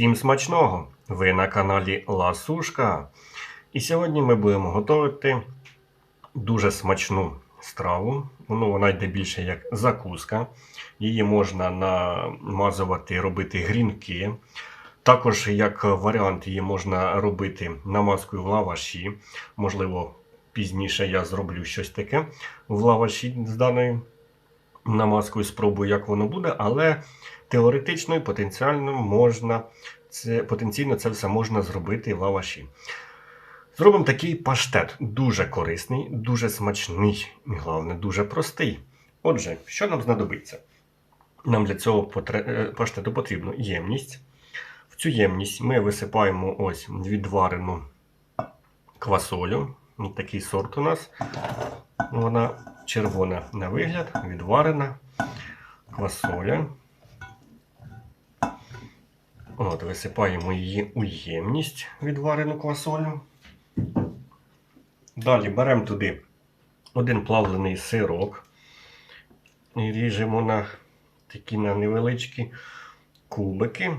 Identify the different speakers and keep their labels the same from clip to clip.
Speaker 1: Всім смачного! Ви на каналі Ласушка. І сьогодні ми будемо готувати дуже смачну страву. Ну, вона йде більше як закуска. Її можна намазувати, робити грінки. Також, як варіант, її можна робити намазкою в лаваші. Можливо, пізніше я зроблю щось таке в лаваші з даною намазкою, спробую, як воно буде, але теоретично і потенціально можна це, потенційно це все можна зробити в лаваші. Зробимо такий паштет. Дуже корисний, дуже смачний і головне, дуже простий. Отже, що нам знадобиться? Нам для цього е, паштету потрібна ємність. В цю ємність ми висипаємо ось відварену квасолю. Такий сорт у нас. Вона червона на вигляд, відварена квасоля. От, висипаємо її у ємність відварену квасолю. Далі беремо туди один плавлений сирок і ріжемо на такі на невеличкі кубики.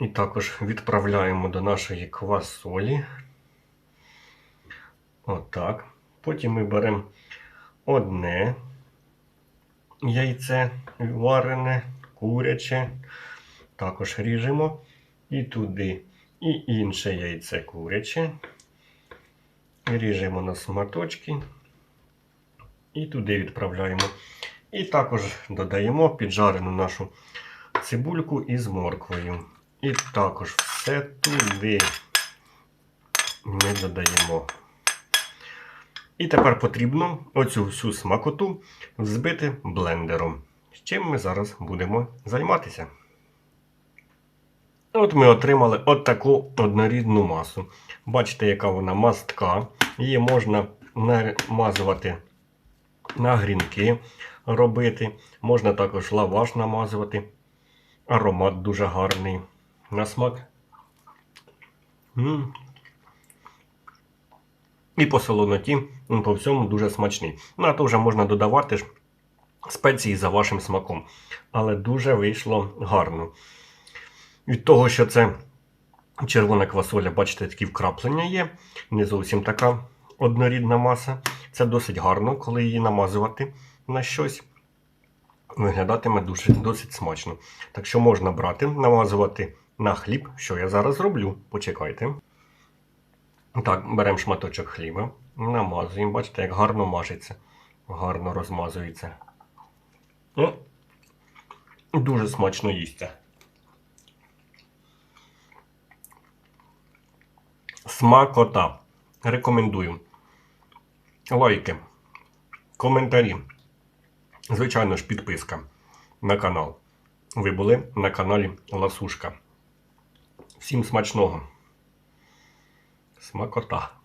Speaker 1: І також відправляємо до нашої квасолі. Отак. Потім ми беремо одне яйце варене, куряче. Також ріжемо і туди, і інше яйце куряче. Ріжемо на сматочки і туди відправляємо. І також додаємо піджарену нашу цибульку із морквою. І також все туди ми додаємо. І тепер потрібно оцю всю смакоту взбити блендером. З чим ми зараз будемо займатися. От ми отримали от таку однорідну масу. Бачите, яка вона мастка. Її можна намазувати на грінки робити. Можна також лаваш намазувати. Аромат дуже гарний. На смак. м І по солоноті, по всьому дуже смачний. Ну, а то вже можна додавати ж спеції за вашим смаком. Але дуже вийшло гарно. Від того, що це червона квасоля, бачите, такі вкраплення є. Не зовсім така однорідна маса. Це досить гарно, коли її намазувати на щось. Виглядатиме дуже, досить смачно. Так що можна брати, намазувати на хліб, що я зараз роблю. Почекайте. Так, беремо шматочок хліба, намазуємо. Бачите, як гарно мажеться, гарно розмазується. Ну, дуже смачно їсться. Смакота. Рекомендую. Лайки, коментарі. Звичайно ж, підписка на канал. Ви були на каналі Ласушка. Всім смачного. Смакота.